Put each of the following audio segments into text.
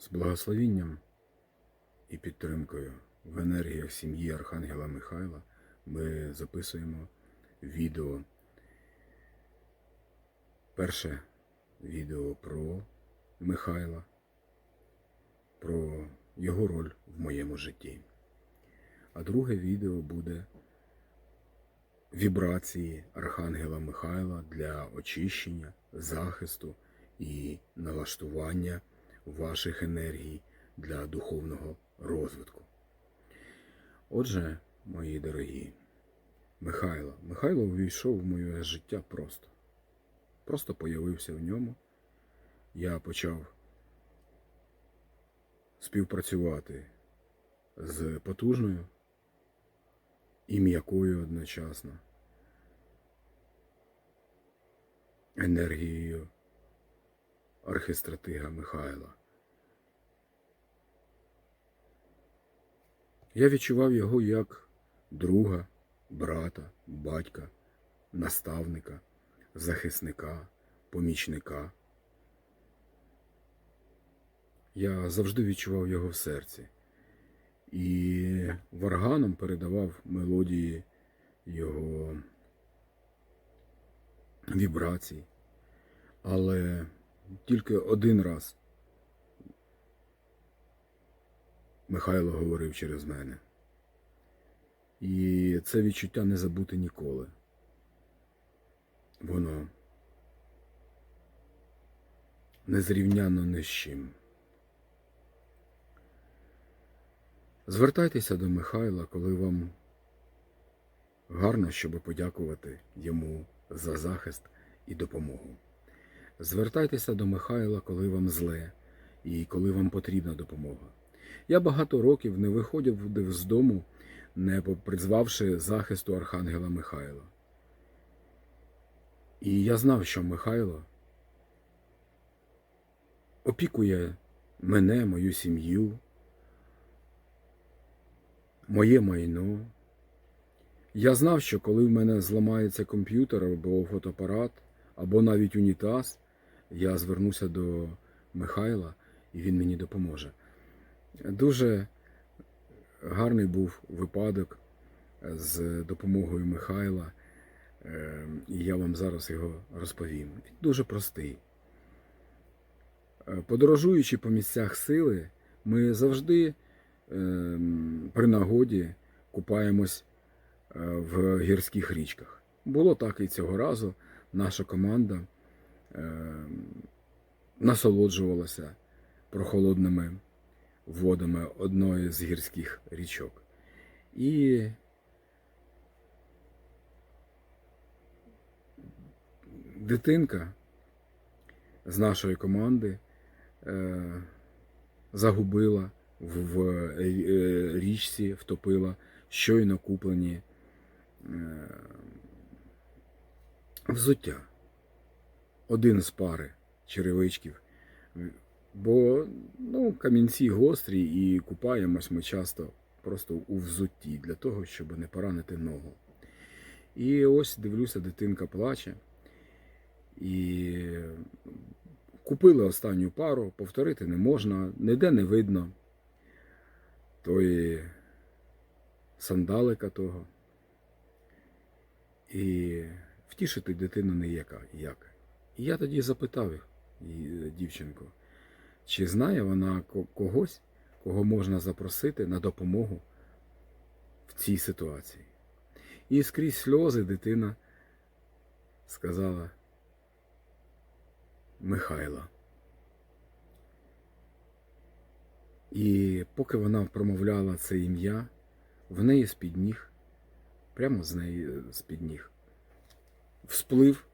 З благословінням і підтримкою в енергіях сім'ї Архангела Михайла ми записуємо відео. Перше відео про Михайла, про його роль в моєму житті. А друге відео буде вібрації Архангела Михайла для очищення, захисту і налаштування ваших енергій для духовного розвитку. Отже, мої дорогі, Михайло, Михайло увійшов в моє життя просто. Просто появився в ньому. Я почав співпрацювати з потужною і м'якою одночасно енергією архистратига Михайла. Я відчував його як друга, брата, батька, наставника, захисника, помічника. Я завжди відчував його в серці і варганом передавав мелодії його вібрацій. Але тільки один раз Михайло говорив через мене. І це відчуття не забути ніколи. Воно незрівняно ні з чим. Звертайтеся до Михайла, коли вам гарно, щоб подякувати йому за захист і допомогу. Звертайтеся до Михайла, коли вам зле і коли вам потрібна допомога. Я багато років не виходив з дому, не призвавши захисту Архангела Михайла. І я знав, що Михайло опікує мене, мою сім'ю, моє майно. Я знав, що коли в мене зламається комп'ютер або фотоапарат, або навіть унітаз, я звернуся до Михайла і він мені допоможе. Дуже гарний був випадок з допомогою Михайла, е, і я вам зараз його розповім. Він дуже простий. Е, Подорожуючи по місцях сили, ми завжди е, при нагоді купаємось в гірських річках. Було так і цього разу. Наша команда насолоджувалася прохолодними водами одної з гірських річок. І дитинка з нашої команди е, загубила в, е, річці, втопила щойно куплені е, взуття. Один з пари черевичків Бо ну, камінці гострі і купаємось ми часто просто у взутті для того, щоб не поранити ногу. І ось дивлюся, дитинка плаче. І купили останню пару, повторити не можна, ніде не видно тої сандалика того. І втішити дитину не яка, як. І я тоді запитав дівчинку. Чи знає вона когось, кого можна запросити на допомогу в цій ситуації? І скрізь сльози дитина сказала Михайла. І поки вона промовляла це ім'я, в неї з-під ніг, прямо з неї з-під ніг, всплив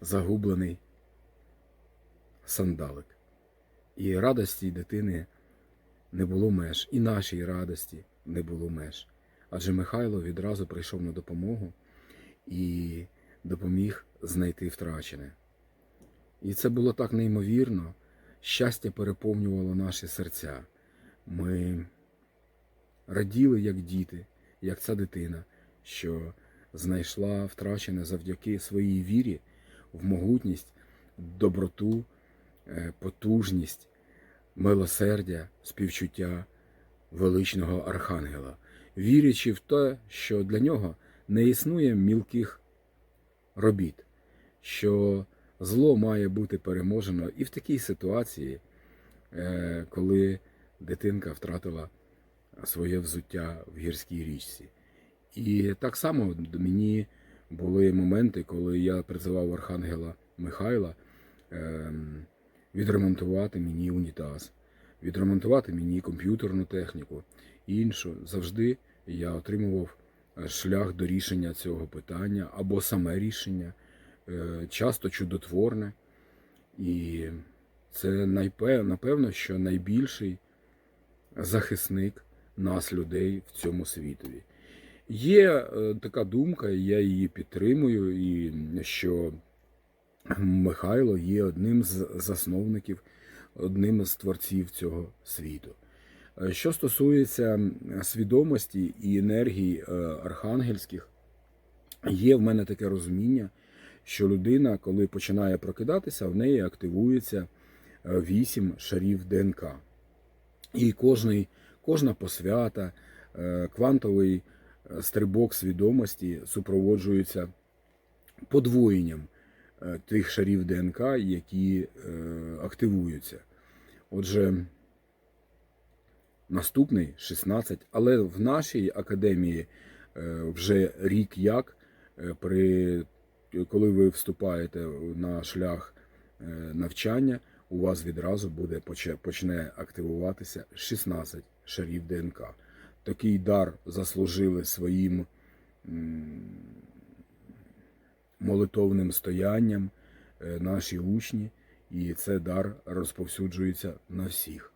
загублений сандалик. І радості дитини не було меж, і нашій радості не було меж. Адже Михайло відразу прийшов на допомогу і допоміг знайти втрачене. І це було так неймовірно, щастя переповнювало наші серця. Ми раділи, як діти, як ця дитина, що знайшла втрачене завдяки своїй вірі в могутність, доброту. Е, потужність милосердя, співчуття величного архангела, вірячи в те, що для нього не існує мілких робіт, що зло має бути переможено і в такій ситуації, е, коли дитинка втратила своє взуття в гірській річці. І так само мені були моменти, коли я призивав Архангела Михайла ем, відремонтувати мені унітаз, відремонтувати мені комп'ютерну техніку і іншу. Завжди я отримував е, шлях до рішення цього питання або саме рішення, е, часто чудотворне. І це напевно, що найбільший захисник нас, людей, в цьому світові. Є е, така думка, я її підтримую, і що Михайло є одним з засновників, одним з творців цього світу. Е, Що стосується свідомості і енергії е, архангельських, є в мене таке розуміння, що людина, коли починає прокидатися, в неї активується е, вісім шарів ДНК. І кожний, кожна посвята, квантовий стрибок свідомості супроводжується подвоєнням тих шарів ДНК, які е, активуються. Отже, наступний 16, але в нашій академії е, вже рік як, е, при, коли ви вступаєте на шлях е, навчання, у вас відразу буде почне активуватися 16 шарів ДНК. Такий дар заслужили своїм молитовним стоянням е, наші учні, і це дар розповсюджується на всіх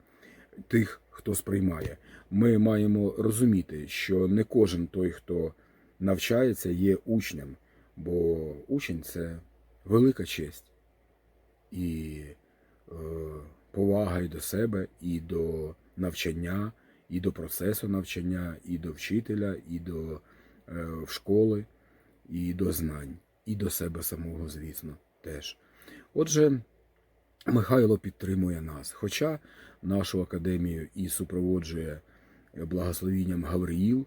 тих, хто сприймає. Ми маємо розуміти, що не кожен той, хто навчається, є учнем, бо учень це велика честь. І е, повага і до себе, і до навчання, і до процесу навчання, і до вчителя, і до е, школи, і до знань, і до себе самого, звісно, теж. Отже, Михайло підтримує нас, хоча нашу академію і супроводжує благословінням Гавриїл,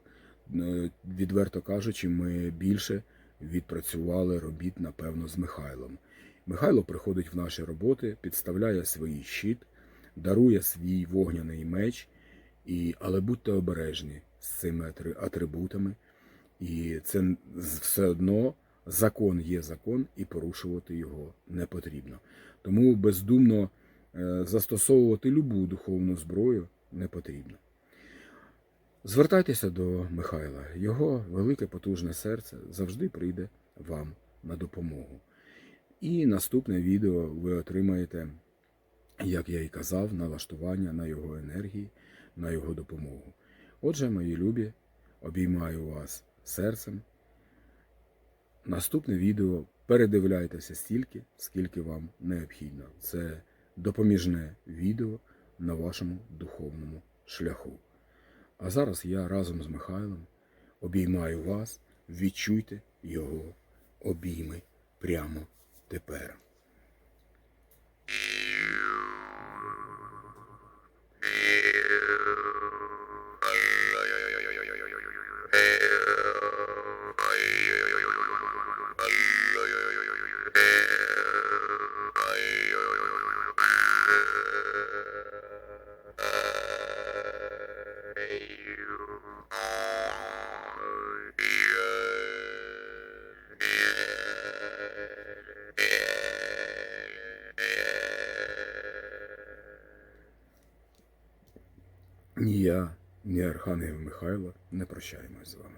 е, відверто кажучи, ми більше відпрацювали робіт, напевно, з Михайлом. Михайло приходить в наші роботи, підставляє свій щит, дарує свій вогняний меч, і, але будьте обережні з цими атрибутами. І це все одно закон є закон, і порушувати його не потрібно. Тому бездумно е, застосовувати любу духовну зброю не потрібно. Звертайтеся до Михайла. Його велике потужне серце завжди прийде вам на допомогу. І наступне відео ви отримаєте, як я і казав, налаштування на його енергії, на його допомогу. Отже, мої любі, обіймаю вас серцем. Наступне відео передивляйтеся стільки, скільки вам необхідно. Це допоміжне відео на вашому духовному шляху. А зараз я разом з Михайлом обіймаю вас, відчуйте його обійми прямо тепер. Ні я, ні Архангел Михайло не прощаємось з вами.